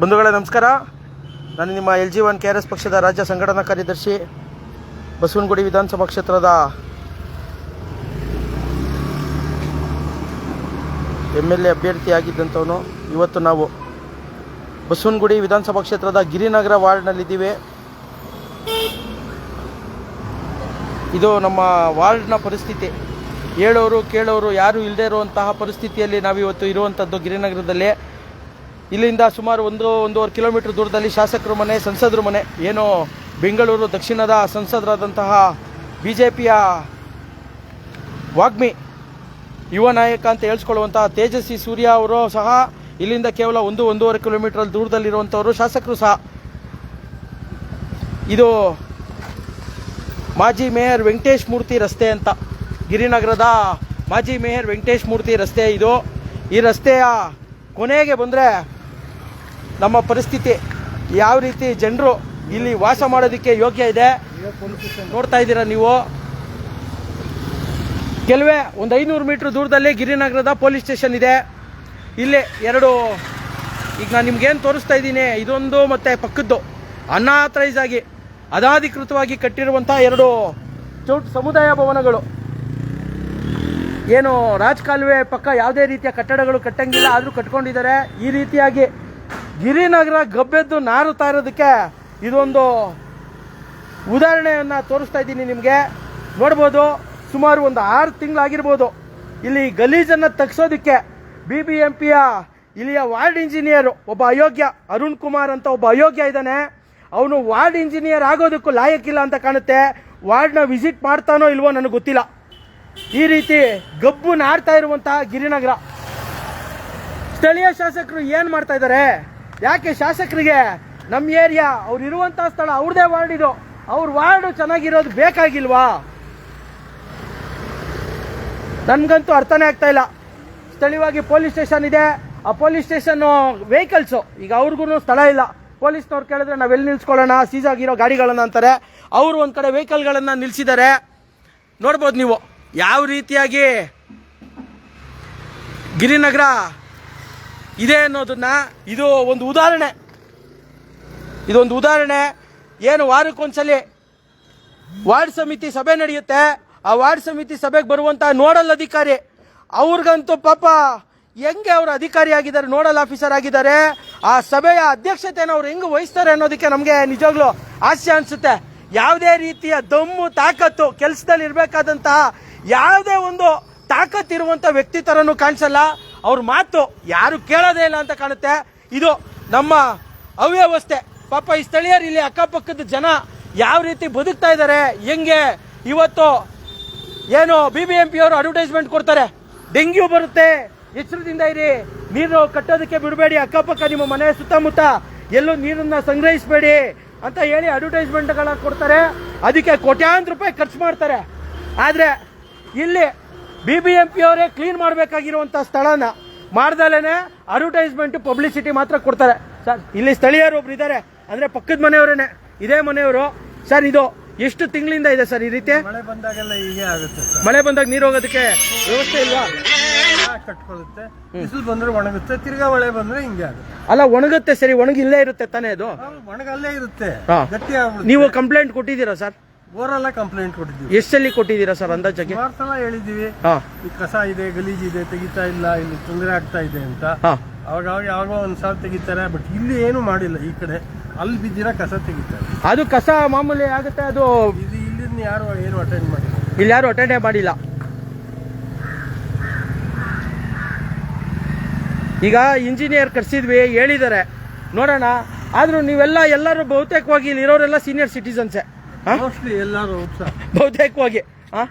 ಬಂಧುಗಳೇ, ನಮಸ್ಕಾರ. ನಾನು ನಿಮ್ಮ L G one K R S ಪಕ್ಷದ ರಾಜ್ಯ ಸಂಘಟನಾ ಕಾರ್ಯದರ್ಶಿ ಬಸವನಗುಡಿ ವಿಧಾನಸಭಾ ಕ್ಷೇತ್ರದ ಎಂ ಎಲ್ ಎ ಅಭ್ಯರ್ಥಿಯಾಗಿದ್ದಂಥವನು. ಇವತ್ತು ನಾವು ಬಸವನಗುಡಿ ವಿಧಾನಸಭಾ ಕ್ಷೇತ್ರದ ಗಿರಿನಗರ ವಾರ್ಡ್ನಲ್ಲಿದ್ದೀವಿ. ಇದು ನಮ್ಮ ವಾರ್ಡ್ನ ಪರಿಸ್ಥಿತಿ. ಹೇಳೋರು, ಕೇಳೋರು, ಯಾರು ಇಲ್ಲದೇ ಇರುವಂತಹ ಪರಿಸ್ಥಿತಿಯಲ್ಲಿ ನಾವಿವತ್ತು ಇರುವಂಥದ್ದು ಗಿರಿನಗರದಲ್ಲಿ. ಇಲ್ಲಿಂದ ಸುಮಾರು ಒಂದು, ಒಂದೂವರೆ ಕಿಲೋಮೀಟರ್ ದೂರದಲ್ಲಿ ಶಾಸಕರ ಮನೆ, ಸಂಸದರು ಮನೆ, ಏನು ಬೆಂಗಳೂರು ದಕ್ಷಿಣದ ಸಂಸದರಾದಂತಹ ಬಿ ಜೆ ಪಿಯ ವಾಗ್ಮಿ, ಯುವ ನಾಯಕ ಅಂತ ಹೇಳಿಸ್ಕೊಳ್ಳುವಂತಹ ತೇಜಸ್ವಿ ಸೂರ್ಯ ಅವರು ಸಹ ಇಲ್ಲಿಂದ ಕೇವಲ ಒಂದು, ಒಂದೂವರೆ ಕಿಲೋಮೀಟರ್ ದೂರದಲ್ಲಿರುವಂಥವರು ಶಾಸಕರು ಸಹ. ಇದು ಮಾಜಿ ಮೇಯರ್ ವೆಂಕಟೇಶ್ ಮೂರ್ತಿ ರಸ್ತೆ ಅಂತ. ಗಿರಿನಗರದ ಮಾಜಿ ಮೇಯರ್ ವೆಂಕಟೇಶ್ ಮೂರ್ತಿ ರಸ್ತೆ ಇದು. ಈ ರಸ್ತೆಯ ಕೊನೆಗೆ ಬಂದರೆ ನಮ್ಮ ಪರಿಸ್ಥಿತಿ ಯಾವ ರೀತಿ ಜನರು ಇಲ್ಲಿ ವಾಸ ಮಾಡೋದಕ್ಕೆ ಯೋಗ್ಯ ಇದೆ? ನೋಡ್ತಾ ಇದ್ದೀರಾ ನೀವು? ಕೆಲವೇ ಒಂದು ಐನೂರು ಮೀಟ್ರ್ ದೂರದಲ್ಲಿ ಗಿರಿನಗರದ ಪೊಲೀಸ್ ಸ್ಟೇಷನ್ ಇದೆ. ಇಲ್ಲಿ ಎರಡು, ಈಗ ನಾನು ನಿಮ್ಗೇನು ತೋರಿಸ್ತಾ ಇದ್ದೀನಿ, ಇದೊಂದು ಮತ್ತು ಪಕ್ಕದ್ದು ಅನಾಥರೈಸ್ ಆಗಿ, ಅನಾಧಿಕೃತವಾಗಿ ಕಟ್ಟಿರುವಂಥ ಎರಡು ಚೌಟ್ ಸಮುದಾಯ ಭವನಗಳು. ಏನು ರಾಜಕಾಲುವೆ ಪಕ್ಕ ಯಾವುದೇ ರೀತಿಯ ಕಟ್ಟಡಗಳು ಕಟ್ಟಂಗಿಲ್ಲ, ಆದರೂ ಕಟ್ಕೊಂಡಿದ್ದಾರೆ. ಈ ರೀತಿಯಾಗಿ ಗಿರಿನಗರ ಗಬ್ಬೆದ್ದು ನಾರುತ್ತಾ ಇರೋದಕ್ಕೆ ಇದೊಂದು ಉದಾಹರಣೆಯನ್ನು ತೋರಿಸ್ತಾ ಇದ್ದೀನಿ ನಿಮಗೆ. ನೋಡ್ಬೋದು, ಸುಮಾರು ಒಂದು ಆರು ತಿಂಗಳಾಗಿರ್ಬೋದು. ಇಲ್ಲಿ ಗಲೀಜನ್ನು ತಗ್ಸೋದಕ್ಕೆ ಬಿ ಬಿ ಎಂ ಪಿಯ ಇಲ್ಲಿಯ ವಾರ್ಡ್ ಇಂಜಿನಿಯರ್ ಒಬ್ಬ ಅಯೋಗ್ಯ, ಅರುಣ್ ಕುಮಾರ್ ಅಂತ ಒಬ್ಬ ಅಯೋಗ್ಯ ಇದ್ದಾನೆ. ಅವನು ವಾರ್ಡ್ ಇಂಜಿನಿಯರ್ ಆಗೋದಕ್ಕೂ ಲಾಯಕ್ಕಿಲ್ಲ ಅಂತ ಕಾಣುತ್ತೆ. ವಾರ್ಡ್ನ ವಿಸಿಟ್ ಮಾಡ್ತಾನೋ ಇಲ್ವೋ ನನಗೆ ಗೊತ್ತಿಲ್ಲ. ಈ ರೀತಿ ಗಬ್ಬು ನಾಡ್ತಾ ಇರುವಂತಹ ಗಿರಿನಗರ. ಸ್ಥಳೀಯ ಶಾಸಕರು ಏನು ಮಾಡ್ತಾ ಇದ್ದಾರೆ? ಯಾಕೆ ಶಾಸಕರಿಗೆ ನಮ್ಮ ಏರಿಯಾ ಅವ್ರು ಇರುವಂತಹ ಸ್ಥಳ ಅವ್ರದೇ ವಾರ್ಡ್ ಇದು. ಅವ್ರ ವಾರ್ಡ್ ಚೆನ್ನಾಗಿರೋದು ಬೇಕಾಗಿಲ್ವಾ? ನನ್ಗಂತೂ ಅರ್ಥನೇ ಆಗ್ತಾ ಇಲ್ಲ. ಸ್ಥಳೀಯವಾಗಿ ಪೊಲೀಸ್ ಸ್ಟೇಷನ್ ಇದೆ. ಆ ಪೊಲೀಸ್ ಸ್ಟೇಷನ್ ವೆಹಿಕಲ್ಸು ಈಗ ಅವ್ರಿಗೂ ಸ್ಥಳ ಇಲ್ಲ. ಪೊಲೀಸ್ನವ್ರು ಕೇಳಿದ್ರೆ ನಾವೆಲ್ಲಿ ನಿಲ್ಸ್ಕೊಳ್ಳೋಣ? ಸೀಸ್ ಆಗಿರೋ ಗಾಡಿಗಳನ್ನ ಅಂತಾರೆ. ಅವರು ಒಂದು ಕಡೆ ವೆಹಿಕಲ್ಗಳನ್ನು ನಿಲ್ಲಿಸಿದ್ದಾರೆ ನೋಡ್ಬೋದು ನೀವು. ಯಾವ ರೀತಿಯಾಗಿ ಗಿರಿನಗರ ಇದೆ ಅನ್ನೋದನ್ನ ಇದು ಒಂದು ಉದಾಹರಣೆ. ಇದೊಂದು ಉದಾಹರಣೆ. ಏನು ವಾರಕ್ಕೊಂದ್ಸಲಿ ವಾರ್ಡ್ ಸಮಿತಿ ಸಭೆ ನಡೆಯುತ್ತೆ. ಆ ವಾರ್ಡ್ ಸಮಿತಿ ಸಭೆಗೆ ಬರುವಂತ ನೋಡಲ್ ಅಧಿಕಾರಿ, ಅವ್ರಿಗಂತೂ ಪಾಪ ಹೆಂಗೆ ಅವರು ಅಧಿಕಾರಿ ಆಗಿದ್ದಾರೆ, ನೋಡಲ್ ಆಫೀಸರ್ ಆಗಿದ್ದಾರೆ, ಆ ಸಭೆಯ ಅಧ್ಯಕ್ಷತೆನ ಅವ್ರು ಹೆಂಗೆ ವಹಿಸ್ತಾರೆ ಅನ್ನೋದಕ್ಕೆ ನಮಗೆ ನಿಜವಾಗ್ಲೂ ಹಾಸ್ಯ ಅನಿಸುತ್ತೆ. ಯಾವುದೇ ರೀತಿಯ ದಮ್ಮು, ತಾಕತ್ತು ಕೆಲಸದಲ್ಲಿ ಇರಬೇಕಾದಂತಹ ಯಾವುದೇ ಒಂದು ತಾಕತ್ತು ಇರುವಂತ ವ್ಯಕ್ತಿ ತರನು ಕಾಣಿಸಲ್ಲ. ಅವ್ರ ಮಾತು ಯಾರು ಕೇಳೋದೇ ಇಲ್ಲ ಅಂತ ಕಾಣುತ್ತೆ. ಇದು ನಮ್ಮ ಅವ್ಯವಸ್ಥೆ. ಪಾಪ ಈ ಸ್ಥಳೀಯರು ಇಲ್ಲಿ ಅಕ್ಕಪಕ್ಕದ ಜನ ಯಾವ ರೀತಿ ಬದುಕ್ತಾ ಇದ್ದಾರೆ, ಹೆಂಗೆ, ಇವತ್ತು ಏನು ಬಿ ಬಿ ಎಂ ಪಿ ಅವರು ಅಡ್ವರ್ಟೈಸ್ಮೆಂಟ್ ಕೊಡ್ತಾರೆ. ಡೆಂಗ್ಯೂ ಬರುತ್ತೆ, ಎಚ್ಚರದಿಂದ ಇರಿ, ನೀರು ಕಟ್ಟೋದಕ್ಕೆ ಬಿಡಬೇಡಿ, ಅಕ್ಕಪಕ್ಕ ನಿಮ್ಮ ಮನೆ ಸುತ್ತಮುತ್ತ ಎಲ್ಲೂ ನೀರನ್ನು ಸಂಗ್ರಹಿಸಬೇಡಿ ಅಂತ ಹೇಳಿ ಅಡ್ವರ್ಟೈಸ್ಮೆಂಟ್ಗಳನ್ನ ಕೊಡ್ತಾರೆ. ಅದಕ್ಕೆ ಕೋಟ್ಯಾಂತರ ರೂಪಾಯಿ ಖರ್ಚು ಮಾಡ್ತಾರೆ. ಆದರೆ ಇಲ್ಲಿ ಬಿ ಬಿ ಎಂ ಪಿ ಅವರೇ ಕ್ಲೀನ್ ಮಾಡಬೇಕಾಗಿರುವಂಥ ಸ್ಥಳನ ಮಾಡ್ದಲೇನೆ ಅಡ್ವರ್ಟೈಸ್ಮೆಂಟ್ ಪಬ್ಲಿಸಿಟಿ ಮಾತ್ರ ಕೊಡ್ತಾರೆ. ಸರ್ ಇಲ್ಲಿ ಸ್ಥಳೀಯರು ಒಬ್ರು ಇದ್ದಾರೆ ಅಂದ್ರೆ ಪಕ್ಕದ ಮನೆಯವರೇನೆ. ಇದೇ ಮನೆಯವರು. ಸರ್ ಇದು ಎಷ್ಟು ತಿಂಗಳಿಂದ ಇದೆ ಸರ್ ಈ ರೀತಿ? ಮಳೆ ಬಂದಾಗೆಲ್ಲ ಹೀಗೆ ಆಗುತ್ತೆ ಸರ್. ಮಳೆ ಬಂದಾಗ ನೀರು ಹೋಗೋದಕ್ಕೆ ವ್ಯವಸ್ಥೆ ಇಲ್ವಾ? ಕಟ್ಕೊಳ್ಳುತ್ತೆ ಬಿಸಿಲು ಬಂದ್ರೆ ಒಣಗುತ್ತೆ ತಿರ್ಗಾ ಮಳೆ ಬಂದ್ರೆ ಹಿಂಗೆ ಆಗುತ್ತೆ. ಅಲ್ಲ ಒಣಗುತ್ತೆ ಸರಿ ಒಣಗಿಲ್ಲೇ ಇರುತ್ತೆ ತಾನೇ ಅದು? ಒಣಗಲ್ಲೇ ಇರುತ್ತೆ. ಹಾ. ಗಟ್ಟಿ ಆಗ್ಬಿಡುತ್ತೆ. ನೀವು ಕಂಪ್ಲೇಂಟ್ ಕೊಟ್ಟಿದ್ದೀರಾ ಸರ್? ಊರೆಲ್ಲ ಕಂಪ್ಲೇಂಟ್ ಕೊಟ್ಟಿದ್ದೀವಿ. ಎಷ್ಟಲ್ಲಿ ಕೊಟ್ಟಿದ್ದೀರಾ ಸರ್ ಅಂದಾಜಾಗೆ? ಸುಮಾರು ಸಲ ಹೇಳಿದ್ದೀವಿ. ಹಾ. ಈ ಕಸ ಇದೆ ಗಲೀಜ್ ಇದೆ ತೆಗಿತಾ ಇಲ್ಲ ಇಲ್ಲಿ ತೊಂದರೆ ಆಗ್ತಾ ಇದೆ ಅಂತ. ಹಾ. ಅವಾಗ ಯಾವಾಗೋ ಒಂದ್ ಸಾಲ ತೆಗಿತಾರೆ ಬಟ್ ಇಲ್ಲಿ ಏನು ಮಾಡಿಲ್ಲ ಈ ಕಡೆ. ಅಲ್ಲಿ ಬಿದ್ದಿರೋ ಕಸ ತೆಗಿತಾರೆ. ಅದು ಕಸ ಮಾಮೂಲಿ ಆಗುತ್ತೆ ಅದು ಇದು ಇಲ್ಲಿಂದ ಯಾರು ಏನು ಅಟೆಂಡ್ ಮಾಡಿಲ್ಲ. ಇಲ್ಲಿ ಯಾರು ಅಟೆಂಡೇ ಮಾಡಿಲ್ಲ. ಈಗ ಇಂಜಿನಿಯರ್ ಕರೆಸಿದ್ವಿ ಹೇಳಿದ್ದಾರೆ. ನೋಡೋಣ. ಆದರೂ ನೀವೆಲ್ಲ ಎಲ್ಲರೂ ಬಹುತೇಕವಾಗಿ ಇಲ್ಲಿರೋರೆಲ್ಲ ಸೀನಿಯರ್ ಸಿಟಿಸನ್ಸೇ ಮೋಸ್ಟ್ಲಿ ಎಲ್ಲರೂ ಉತ್ಸಾಹ ಬಹುತೇಕವಾಗಿ ಹಾ?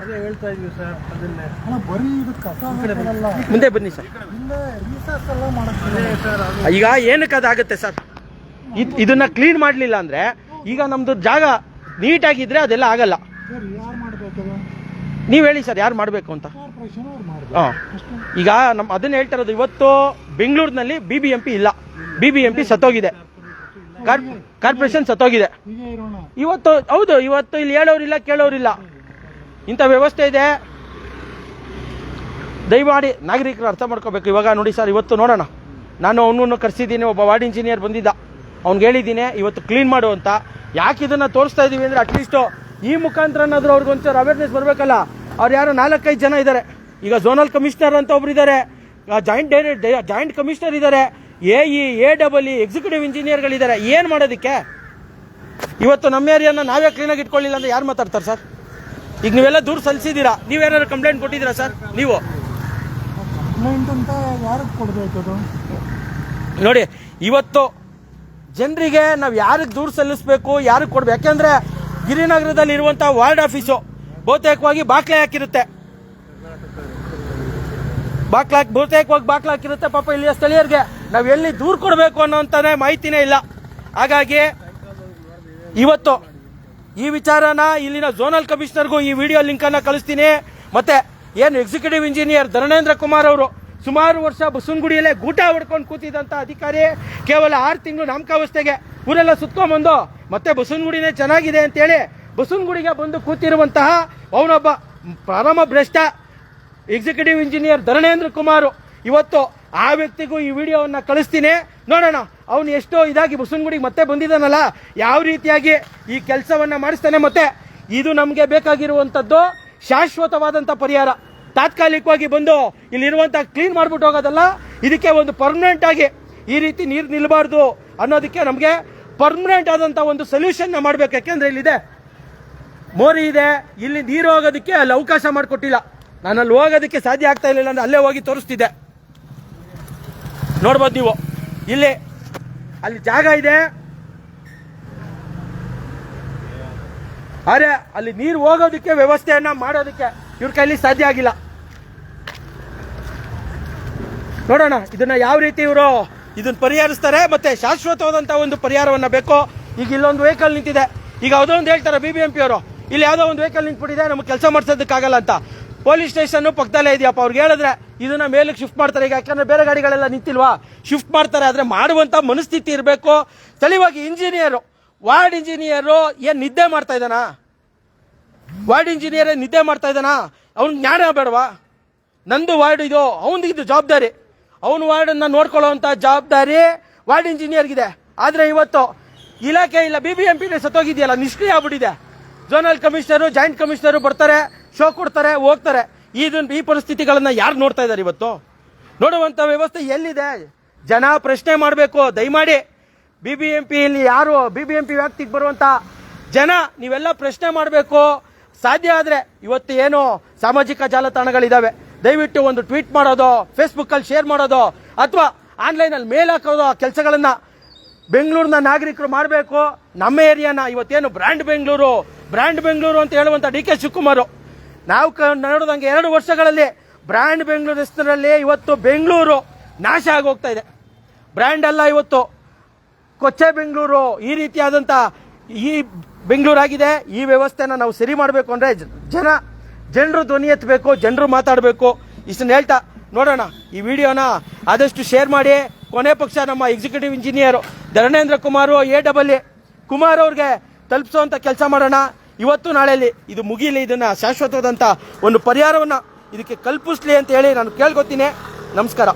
ಅದೇ ಹೇಳ್ತಾ ಇದ್ವಿ ಸರ್ ಅದನ್ನೇ. ಬರೀ ಇದು ಕಸ ಹಾಕಲ್ಲ ಮುಂದೆ ಬನ್ನಿ ಸರ್. ಇಲ್ಲ ರೀಸರ್ಚ್ ಎಲ್ಲ ಅದೇ ಸರ್ ಅದು. ಈಗ ಏನಕ್ಕೆ ಅದಾಗುತ್ತೆ ಸರ್? ಇದ್- ಇದನ್ನ ಕ್ಲೀನ್ ಮಾಡಲಿಲ್ಲ ಅಂದ್ರೆ ಈಗ ನಮ್ದು ಜಾಗ ನೀಟಾಗಿದ್ರೆ ಅದೆಲ್ಲ ಆಗಲ್ಲ. ಸರ್ ಯಾರು ಮಾಡಬೇಕು ನೀವು ಹೇಳಿ ಸರ್ ಯಾರು ಮಾಡಬೇಕು ಅಂತ? ಕಾರ್ಪೊರೇಷನ್ ಅವ್ರು ಮಾಡ್ಬೇಕು. ಹಾ. ಈಗ ನಮ್ಮ ಅದನ್ನ ಹೇಳ್ತಾ ಇರೋದು ಇವತ್ತು ಬೆಂಗಳೂರಿನಲ್ಲಿ ಬಿ ಬಿ ಎಂ ಪಿ ಇಲ್ಲ. ಬಿ ಬಿ ಎಂ ಪಿ ಸತ್ತೋಗಿದೆ. ಕಾರ್ಪೊರೇಷನ್ ಸತ್ತೋಗಿದೆ. ಇವತ್ತು, ಹೌದು, ಇವತ್ತು ಇಲ್ಲಿ ಹೇಳೋರಿಲ್ಲ, ಕೇಳೋರಿಲ್ಲ. ಇಂಥ ವ್ಯವಸ್ಥೆ ಇದೆ. ದಯಮಾಡಿ ನಾಗರಿಕರು ಅರ್ಥ ಮಾಡ್ಕೋಬೇಕು. ಇವಾಗ ನೋಡಿ ಸರ್, ಇವತ್ತು ನೋಡೋಣ. ನಾನು ಅವನನ್ನು ಕರೆಸಿದ್ದೀನಿ, ಒಬ್ಬ ವಾರ್ಡ್ ಇಂಜಿನಿಯರ್ ಬಂದಿದ್ದ. ಅವ್ನಿಗೆ ಹೇಳಿದ್ದೀನಿ, ಇವತ್ತು ಕ್ಲೀನ್ ಮಾಡು ಅಂತ. ಯಾಕೆ ಇದನ್ನು ತೋರಿಸ್ತಾ ಇದ್ದೀವಿ ಅಂದರೆ ಅಟ್ಲೀಸ್ಟು ಈ ಮುಖಾಂತರನಾದರೂ ಅವ್ರಿಗೆ ಒಂಚೂರು ಅವೇರ್ನೆಸ್ ಬರಬೇಕಲ್ಲ. ಅವ್ರು ಯಾರೋ ನಾಲ್ಕೈದು ಜನ ಇದ್ದಾರೆ ಈಗ ಝೋನಲ್ ಕಮಿಷನರ್ ಅಂತ ಒಬ್ರು ಇದ್ದಾರೆ ಜಾಯಿಂಟ್ ಜಾಯಿಂಟ್ ಕಮಿಷನರ್ ಇದ್ದಾರೆ A E A double E executive ಇಂಜಿನಿಯರ್ಗಳಿದ್ದಾರೆ. ಏನು ಮಾಡೋದಕ್ಕೆ? ಇವತ್ತು ನಮ್ಮ ಏರಿಯಾನ ನಾವೇ ಕ್ಲೀನಾಗಿ ಇಟ್ಕೊಳ್ಳಿಲ್ಲ ಅಂದರೆ ಯಾರು ಮಾತಾಡ್ತಾರೆ ಸರ್? ಈಗ ನೀವೆಲ್ಲ ದೂರ ಸಲ್ಲಿಸಿದ್ದೀರಾ ನೀವೇನಾದ್ರು ಕಂಪ್ಲೇಂಟ್ ಕೊಟ್ಟಿದ್ದೀರಾ ಸರ್? ನೀವು? ಕಂಪ್ಲೇಂಟ್ ಅಂತ ಯಾರಿಗೆ ಕೊಡಬೇಕದು ನೋಡಿ ಇವತ್ತು ಜನರಿಗೆ ನಾವು ಯಾರಿಗೆ ದೂರು ಸಲ್ಲಿಸಬೇಕು ಯಾರಿಗೆ ಕೊಡಬೇಕು? ಯಾಕೆಂದರೆ ಗಿರಿನಗರದಲ್ಲಿ ಇರುವಂತ ವಾರ್ಡ್ ಆಫೀಸು ಬಹುತೇಕವಾಗಿ ಬಾಕ್ಲೆ ಹಾಕಿರುತ್ತೆ. ಬಾಕ್ಲ ಬಹುತೇಕವಾಗಿ ಬಾಕ್ಲ ಹಾಕಿರುತ್ತೆ ಪಾಪ ಇಲ್ಲಿಯ ಸ್ಥಳೀಯರಿಗೆ ನಾವು ಎಲ್ಲಿ ದೂರು ಕೊಡಬೇಕು ಅನ್ನೋಂತಾನೆ ಮಾಹಿತಿನೇ ಇಲ್ಲ. ಹಾಗಾಗಿ ಇವತ್ತು ಈ ವಿಚಾರನ ಇಲ್ಲಿನ ಝೋನಲ್ ಕಮಿಷನರ್ಗೂ ಈ ವಿಡಿಯೋ ಲಿಂಕ್ ಅನ್ನ ಕಳಿಸ್ತೀನಿ. ಮತ್ತೆ ಏನು ಎಕ್ಸಿಕ್ಯೂಟಿವ್ ಇಂಜಿನಿಯರ್ ಧರ್ಮೇಂದ್ರ ಕುಮಾರ್ ಅವರು ಸುಮಾರು ವರ್ಷ ಬಸವನಗುಡಿಯಲ್ಲೇ ಗೂಟ ಹೊಡ್ಕೊಂಡು ಕೂತಿದ್ದಂತ ಅಧಿಕಾರಿ ಕೇವಲ ಆರು ತಿಂಗಳು ನಾಮಕಾವಸ್ಥೆಗೆ ಊರೆಲ್ಲ ಸುತ್ಕೊಂಡ್ಬಂದು ಮತ್ತೆ ಬಸವನಗುಡಿನೇ ಚೆನ್ನಾಗಿದೆ ಅಂತೇಳಿ ಬಸವನಗುಡಿಗೆ ಬಂದು ಕೂತಿರುವಂತಹ ಅವನೊಬ್ಬ ಪರಮ ಭ್ರಷ್ಟ ಎಕ್ಸಿಕ್ಯೂಟಿವ್ ಇಂಜಿನಿಯರ್ ಧರಣೇಂದ್ರ ಕುಮಾರ್ ಇವತ್ತು ಆ ವ್ಯಕ್ತಿಗೂ ಈ ವಿಡಿಯೋವನ್ನು ಕಳಿಸ್ತೀನಿ. ನೋಡೋಣ, ಅವನು ಎಷ್ಟೋ ಇದಾಗಿ ಬಸವನಗುಡಿಗೆ ಮತ್ತೆ ಬಂದಿದ್ದಾನಲ್ಲ, ಯಾವ ರೀತಿಯಾಗಿ ಈ ಕೆಲಸವನ್ನ ಮಾಡಿಸ್ತಾನೆ ಮತ್ತೆ ಇದು ನಮಗೆ ಬೇಕಾಗಿರುವಂಥದ್ದು ಶಾಶ್ವತವಾದಂಥ ಪರಿಹಾರ. ತಾತ್ಕಾಲಿಕವಾಗಿ ಬಂದು ಇಲ್ಲಿರುವಂಥ ಕ್ಲೀನ್ ಮಾಡಿಬಿಟ್ಟು ಹೋಗೋದಲ್ಲ, ಇದಕ್ಕೆ ಒಂದು ಪರ್ಮನೆಂಟ್ ಆಗಿ ಈ ರೀತಿ ನೀರು ನಿಲ್ಲಬಾರ್ದು ಅನ್ನೋದಕ್ಕೆ ನಮಗೆ ಪರ್ಮನೆಂಟ್ ಆದಂಥ ಒಂದು ಸೊಲ್ಯೂಷನ್ನ ಮಾಡಬೇಕು. ಯಾಕೆಂದ್ರೆ ಇಲ್ಲಿದೆ, ಮೋರಿ ಇದೆ, ಇಲ್ಲಿ ನೀರು ಹೋಗೋದಕ್ಕೆ ಅಲ್ಲಿ ಅವಕಾಶ ಮಾಡಿಕೊಟ್ಟಿಲ್ಲ. ನಾನು ಅಲ್ಲಿ ಹೋಗೋದಕ್ಕೆ ಸಾಧ್ಯ ಆಗ್ತಾ ಇರಲಿಲ್ಲ ಅಂದ್ರೆ ಅಲ್ಲೇ ಹೋಗಿ ತೋರಿಸ್ತಿದ್ದೆ. ನೋಡ್ಬೋದು ನೀವು. ಇಲ್ಲಿ, ಅಲ್ಲಿ ಜಾಗ ಇದೆ. ಅರೆ, ಅಲ್ಲಿ ನೀರು ಹೋಗೋದಕ್ಕೆ ವ್ಯವಸ್ಥೆಯನ್ನ ಮಾಡೋದಕ್ಕೆ ಇವ್ರ ಕೈಲಿ ಸಾಧ್ಯ ಆಗಿಲ್ಲ. ನೋಡೋಣ, ಇದನ್ನ ಯಾವ ರೀತಿ ಇವರು ಇದನ್ನ ಪರಿಹರಿಸ್ತಾರೆ ಮತ್ತೆ ಶಾಶ್ವತವಾದಂತ ಒಂದು ಪರಿಹಾರವನ್ನ ಬೇಕು. ಈಗ ಇಲ್ಲೊಂದು ವೆಹಿಕಲ್ ನಿಂತಿದೆ. ಈಗ ಯಾವುದೋ ಒಂದು ಹೇಳ್ತಾರೆ ಬಿ ಬಿ ಎಂ ಅವರು, ಇಲ್ಲಿ ಯಾವುದೋ ಒಂದು ವೆಹಿಕಲ್ ನಿಂತ್ಬಿಟ್ಟಿದೆ, ನಮ್ಗೆ ಕೆಲಸ ಮಾಡಿಸೋದಕ್ಕಾಗಲ್ಲ ಅಂತ. ಪೊಲೀಸ್ ಸ್ಟೇಷನ್ ಪಕ್ಕದಲ್ಲೇ ಇದೆಯಪ್ಪ. ಅವ್ರಿಗೆ ಹೇಳಿದ್ರೆ ಇದನ್ನ ಮೇಲಕ್ಕೆ ಶಿಫ್ಟ್ ಮಾಡ್ತಾರೆ. ಈಗ ಯಾಕಂದ್ರೆ ಬೇರೆ ಗಾಡಿಗಳೆಲ್ಲ ನಿಂತಿಲ್ವಾ? ಶಿಫ್ಟ್ ಮಾಡ್ತಾರೆ. ಆದ್ರೆ ಮಾಡುವಂತ ಮನಸ್ಥಿತಿ ಇರಬೇಕು. ಸ್ಥಳೀಯವಾಗಿ ಇಂಜಿನಿಯರು ವಾರ್ಡ್ ಇಂಜಿನಿಯರು ಏನು ನಿದ್ದೆ ಮಾಡ್ತಾ ಇದ್ದಾನಾ? ವಾರ್ಡ್ ಇಂಜಿನಿಯರ್ ನಿದ್ದೆ ಮಾಡ್ತಾ ಇದ್ದಾನಾ? ಅವ್ನ್ ಜ್ಞಾನ ಬೇಡವಾ? ನಂದು ವಾರ್ಡ್ ಇದು. ಅವನಿಗೆ ಇದು ಜವಾಬ್ದಾರಿ. ಅವನ ವಾರ್ಡನ್ನು ನೋಡ್ಕೊಳ್ಳೋವಂಥ ಜವಾಬ್ದಾರಿ ವಾರ್ಡ್ ಇಂಜಿನಿಯರ್ಗಿದೆ ಆದ್ರೆ ಇವತ್ತು ಇಲಾಖೆ ಇಲ್ಲ ಬಿ ಬಿ ಎಂ ಪಿನೇ ಸತ್ತೋಗಿದೆಯಲ್ಲ, ನಿಷ್ಕ್ರಿಯ ಆಗ್ಬಿಟ್ಟಿದೆ. ಝೋನಲ್ ಕಮಿಷನರು ಜಾಯಿಂಟ್ ಕಮಿಷನರು ಬರ್ತಾರೆ. ಶೋ ಕೊಡ್ತಾರೆ, ಹೋಗ್ತಾರೆ. ಇದನ್ನ ಈ ಪರಿಸ್ಥಿತಿಗಳನ್ನ ಯಾರು ನೋಡ್ತಾ ಇದ್ದಾರೆ ಇವತ್ತು? ನೋಡುವಂತ ವ್ಯವಸ್ಥೆ ಎಲ್ಲಿದೆ? ಜನ ಪ್ರಶ್ನೆ ಮಾಡಬೇಕು, ದಯಮಾಡಿ. ಬಿ ಬಿ ಎಂ ಪಿಯಲ್ಲಿ ಯಾರು ಬಿ ಬಿ ಎಂ ಪಿ ವ್ಯಾಪ್ತಿಗೆ ಬರುವಂತ ಜನ, ನೀವೆಲ್ಲ ಪ್ರಶ್ನೆ ಮಾಡಬೇಕು. ಸಾಧ್ಯ ಆದರೆ ಇವತ್ತು ಏನು ಸಾಮಾಜಿಕ ಜಾಲತಾಣಗಳಿದ್ದಾವೆ ದಯವಿಟ್ಟು ಒಂದು ಟ್ವೀಟ್ ಮಾಡೋದು, ಫೇಸ್ಬುಕ್ಕಲ್ಲಿ ಶೇರ್ ಮಾಡೋದು, ಅಥವಾ ಆನ್ಲೈನಲ್ಲಿ ಮೇಲ್ ಹಾಕೋದು ಆ ಕೆಲಸಗಳನ್ನು ಬೆಂಗಳೂರಿನ ನಾಗರಿಕರು ಮಾಡಬೇಕು. ನಮ್ಮ ಏರಿಯಾನ ಇವತ್ತೇನು ಬ್ರ್ಯಾಂಡ್ ಬೆಂಗಳೂರು ಬ್ರ್ಯಾಂಡ್ ಬೆಂಗಳೂರು ಅಂತ ಹೇಳುವಂಥ ಡಿ ಕೆ ಶಿವಕುಮಾರ್. ನಾವು ನೋಡಿದಂಗೆ ಎರಡು ವರ್ಷಗಳಲ್ಲಿ ಬ್ರ್ಯಾಂಡ್ ಬೆಂಗಳೂರು ಹೆಸರಲ್ಲಿ ಇವತ್ತು ಬೆಂಗಳೂರು ನಾಶ ಆಗೋಗ್ತಾ ಇದೆ. ಬ್ರ್ಯಾಂಡ್ ಅಲ್ಲ ಇವತ್ತು. ಕೊಚ್ಚೆ ಬೆಂಗಳೂರು ಈ ರೀತಿಯಾದಂಥ ಈ ಬೆಂಗಳೂರಾಗಿದೆ. ಈ ವ್ಯವಸ್ಥೆನ ನಾವು ಸರಿ ಮಾಡಬೇಕು ಅಂದರೆ ಜನ, ಜನರು ಧ್ವನಿ ಎತ್ತಬೇಕು, ಜನರು ಮಾತಾಡಬೇಕು. ಇಷ್ಟನ್ನು ಹೇಳ್ತಾ ನೋಡೋಣ ಈ ವಿಡಿಯೋನ ಆದಷ್ಟು ಶೇರ್ ಮಾಡಿ. ಕೊನೆ ಪಕ್ಷ ನಮ್ಮ executive engineer Dharanendra Kumar A double Kumar ಅವ್ರಿಗೆ ತಲುಪಿಸುವಂತ ಕೆಲಸ ಮಾಡೋಣ. ಇವತ್ತು ನಾಳೆಯಲ್ಲಿ ಇದು ಮುಗಿಯಲಿ ಇದನ್ನ ಶಾಶ್ವತವಾದಂತ ಒಂದು ಪರಿಹಾರವನ್ನ ಇದಕ್ಕೆ ಕಲ್ಪಿಸ್ಲಿ ಅಂತ ಹೇಳಿ ನಾನು ಕೇಳ್ಕೊತೀನಿ. ನಮಸ್ಕಾರ.